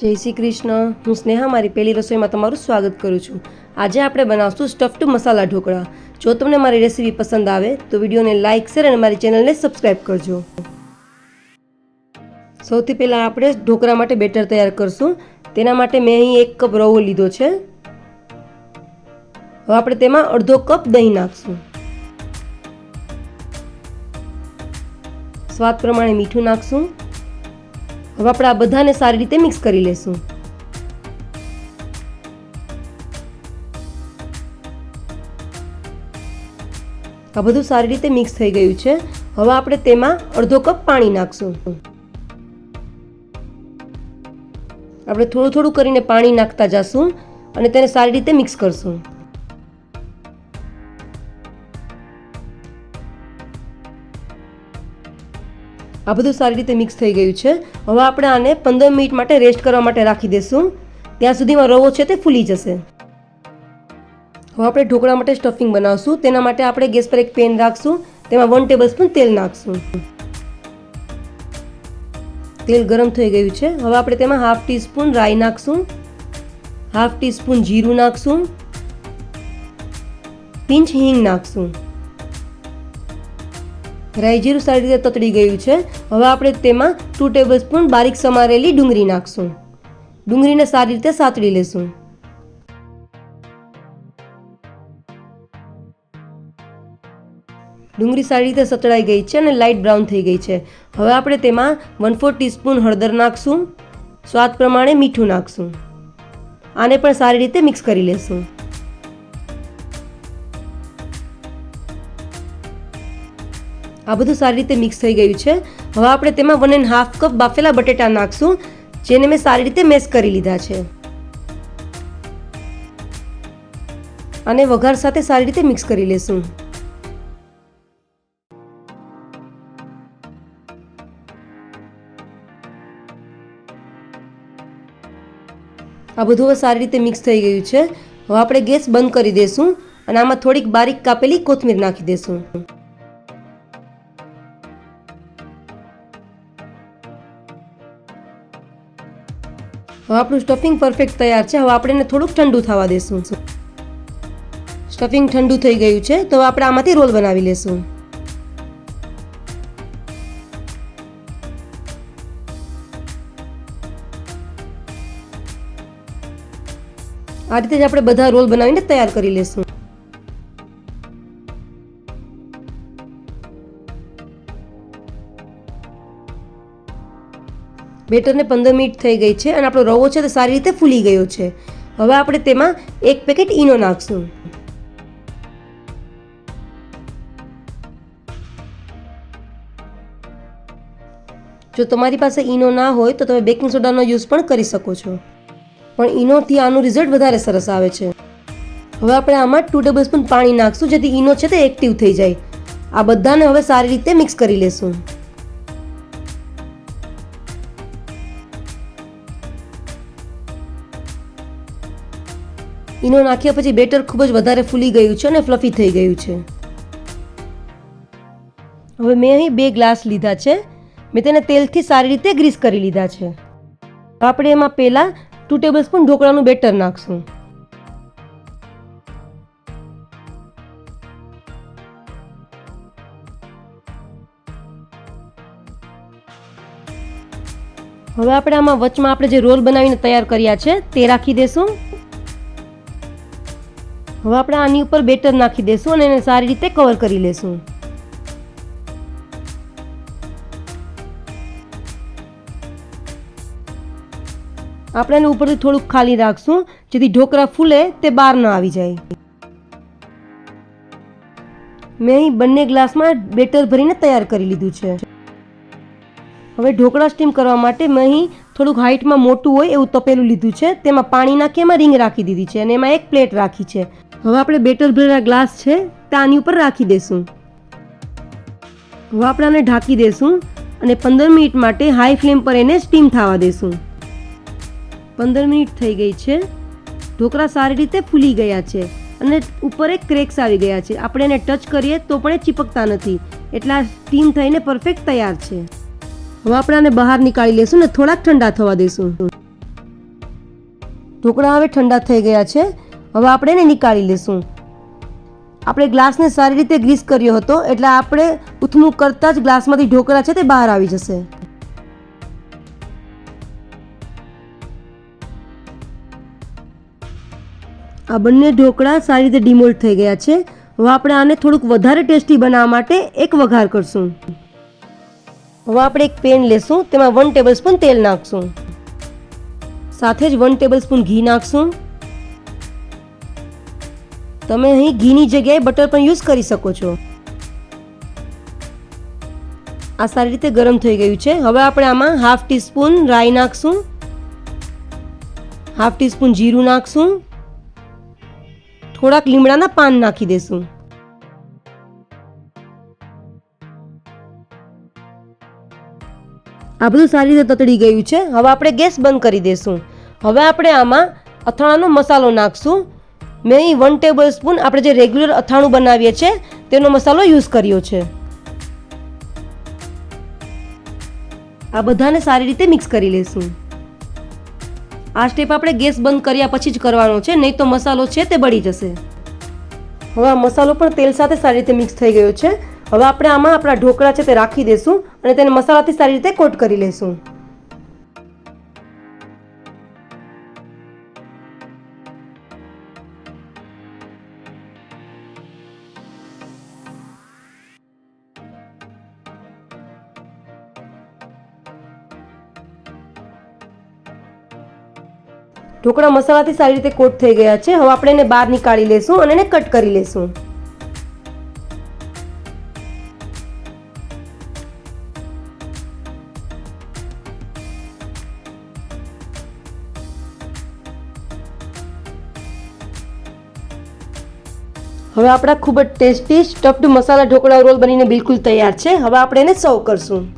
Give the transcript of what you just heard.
જય શ્રી કૃષ્ણ. હું સ્નેહા, મારી પહેલી રસોઈમાં તમારું સ્વાગત કરું છું. આજે આપણે બનાવશું સ્ટફ્ડ મસાલા ઢોકળા. જો તમને મારી રેસીપી પસંદ આવે, તો વિડીયોને લાઇક શેર અને મારી ચેનલને સબસ્ક્રાઈબ કરજો. સૌથી પહેલાં આપણે ઢોકળા માટે બેટર તૈયાર કરશું. તેના માટે મેં અહીં એક કપ રવો લીધો છે. હવે આપણે તેમાં અડધો કપ દહીં નાખશું. સ્વાદ પ્રમાણે મીઠું નાખશું. હવે આપણે આ બધાને સારી રીતે મિક્સ કરી લેશું. આ બધું સારી રીતે મિક્સ થઈ ગયું છે. હવે આપણે તેમાં અડધો કપ પાણી નાખશું. આપણે થોડું થોડું કરીને પાણી નાખતા જશું અને તેને સારી રીતે મિક્સ કરશું. આ બધું સારી રીતે મિક્સ થઈ ગયું છે. હવે આપણે આને પંદર મિનિટ માટે રેસ્ટ કરવા માટે રાખી દઈશું ત્યાં સુધીમાં રવો છે તે ફૂલી જશે. હવે આપણે ઢોકળા માટે સ્ટફિંગ બનાવશું. તેના માટે આપણે ગેસ પર એક પેન રાખશું. તેમાં વન ટેબલ સ્પૂન તેલ નાખશું. તેલ ગરમ થઈ ગયું છે. હવે આપણે તેમાં હાફ ટી સ્પૂન રાઈ નાખશું. હાફ ટી સ્પૂન જીરું નાખશું. પિંચ હિંગ નાખશું. રાઈ જીરું સારી રીતે તતડી ગયું છે. હવે આપણે તેમાં ટુ ટેબલ સ્પૂન બારીક સમારેલી ડુંગળી નાખશું. ડુંગળીને સારી રીતે સાતળી લેશું. ડુંગળી સારી રીતે સતળાઈ ગઈ છે અને લાઇટ બ્રાઉન થઈ ગઈ છે. હવે આપણે તેમાં વન ફોર ટીસ્પૂન હળદર નાખશું. સ્વાદ પ્રમાણે મીઠું નાખશું. આને પણ સારી રીતે મિક્સ કરી લેશું. આ બધું સારી રીતે મિક્સ થઈ ગયું છે. હવે આપણે તેમાં વન એન્ડ હાફ કપ બાફેલા બટેટા નાખશું, જેને મેં સારી રીતે મેશ કરી લીધા છે. અને વઘાર સાથે સારી રીતે મિક્સ કરી લેશું. આ બધું હવે સારી રીતે મિક્સ થઈ ગયું છે. હવે આપણે ગેસ બંધ કરી દઈશું અને આમાં થોડીક બારીક કાપેલી કોથમીર નાખી દઈશું હવે આપણું સ્ટફિંગ પરફેક્ટ તૈયાર છે. હવે આપણે એને થોડુંક ઠંડુ થવા દેશું. સ્ટફિંગ ઠંડુ થઈ ગયું છે, તો આપણે આમાંથી રોલ બનાવી લેશું. આ રીતે જ આપણે બધા રોલ બનાવીને તૈયાર કરી લેશું. બેટરને પંદર મિનિટ થઈ ગઈ છે અને આપણો રવો છે તે સારી રીતે ફૂલી ગયો છે. હવે આપણે તેમાં એક પેકેટ ઈનો નાખશું. જો તમારી પાસે ઈનો ના હોય તો તમે બેકિંગ સોડાનો યુઝ પણ કરી શકો છો. પણ ઈનોથી આનું રિઝલ્ટ વધારે સરસ આવે છે. હવે આપણે આમાં ટુ ટેબલ સ્પૂન પાણી નાખશું જેથી ઈનો છે તે એક્ટિવ થઈ જાય. આ બધાને હવે સારી રીતે મિક્સ કરી લેશું. ઈનો નાખ્યા પછી બેટર ખૂબ જ વધારે ફૂલી ગયું છે અને ફ્લફી થઈ ગયું છે. હવે મેં અહીં બે ગ્લાસ લીધા છે. મેં તેને તેલથી સારી રીતે ગ્રીસ કરી લીધા છે. આપણે એમાં પહેલાં ટુ ટેબલ સ્પૂન ઢોકળાનું બેટર નાખશું. હવે આપણે આમાં વચમાં આપણે જે રોલ બનાવીને તૈયાર કર્યા છે તે રાખી દેશું. હવે આપણે આની ઉપર બેટર નાખી દેશું અને એને સારી રીતે કવર કરી લેશું. આપણે એને ઉપરથી થોડુંક ખાલી રાખશું. જેથી ઢોકળા ફૂલે તે બહાર ન આવી જાય. મેં અહીં બંને ગ્લાસમાં બેટર ભરીને તૈયાર કરી લીધું છે. હવે ઢોકળા સ્ટીમ કરવા માટે મેં અહીં થોડુંક હાઇટમાં મોટું હોય એવું તપેલું લીધું છે. તેમાં પાણી નાખી એમાં રીંગ રાખી દીધી છે અને એમાં એક પ્લેટ રાખી છે. હવે આપણે બેટર ભરેલા ગ્લાસ છે, તે આની ઉપર રાખી દઈશું હવે આપણે આને ઢાંકી દઈશું અને પંદર મિનિટ માટે હાઈ ફ્લેમ પર એને સ્ટીમ થવા દઈશું પંદર મિનિટ થઈ ગઈ છે. ઢોકળા સારી રીતે ફૂલી ગયા છે અને ઉપર એક ક્રેક્સ આવી ગયા છે. આપણે એને ટચ કરીએ તો પણ એ ચીપકતા નથી. એટલા સ્ટીમ થઈને પરફેક્ટ તૈયાર છે. હવે આપણે આને બહાર નીકાળી લેશું ને થોડાક ઠંડા થવા દઈશું ઢોકળા હવે ઠંડા થઈ ગયા છે. હવે આપણે એને નીકાળી લઈશું આપણે ગ્લાસને સારી રીતે ગ્રીસ કર્યો હતો, એટલે આપણે ઉથમું કરતાં જ ગ્લાસમાંથી ઢોકળા છે તે બહાર આવી જશે. આ બંને ઢોકળા સારી રીતે ડિમોલ્ટ થઈ ગયા છે. હવે આપણે આને થોડુંક વધારે ટેસ્ટી બનાવવા માટે એક વઘાર કરશું. હવે આપણે એક પેન લેશું, તેમાં વન ટેબલ સ્પૂન તેલ નાખશું. સાથે જ વન ટેબલ સ્પૂન ઘી નાખશું. તમે અહીં ઘીની જગ્યાએ બટર પણ યુઝ કરી શકો છો. આ સારી રીતે ગરમ થઈ ગયું છે. હવે આપણે આમાં હાફ ટીસ્પૂન રાઈ નાખશું. હાફ ટીસ્પૂન જીરું નાખશું. થોડાક લીમડાના પાન નાખી દેશું. આ બધું સારી રીતે તતડી ગયું છે. હવે આપણે ગેસ બંધ કરી દઈશું હવે આપણે આમાં અથાણાનો મસાલો નાખશું. મેં વન ટેબલ સ્પૂન આપણે જે રેગ્યુલર અથાણું બનાવીએ છીએ, તેનો મસાલો યુઝ કર્યો છે. આ બધાને સારી રીતે મિક્સ કરી લઈશું આ સ્ટેપ આપણે ગેસ બંધ કર્યા પછી જ કરવાનો છે, નહીં તો મસાલો છે તે બળી જશે. હવે આ મસાલો પણ તેલ સાથે સારી રીતે મિક્સ થઈ ગયો છે. હવે આપણે આમાં આપણા ઢોકળા છે તે રાખી દઈશું અને તેને મસાલાથી સારી રીતે કોટ કરી લઈશું ઢોકળા મસાલાથી સારી રીતે કોટ થઈ ગયા છે. હવે આપણે એને બહાર નીકાળી લેશું અને એને કટ કરી લેશું. હવે આપણા ખૂબ જ tasty stuffed masala dhokla roll બનીને બિલકુલ તૈયાર છે. હવે આપણે એને સર્વ કરશું.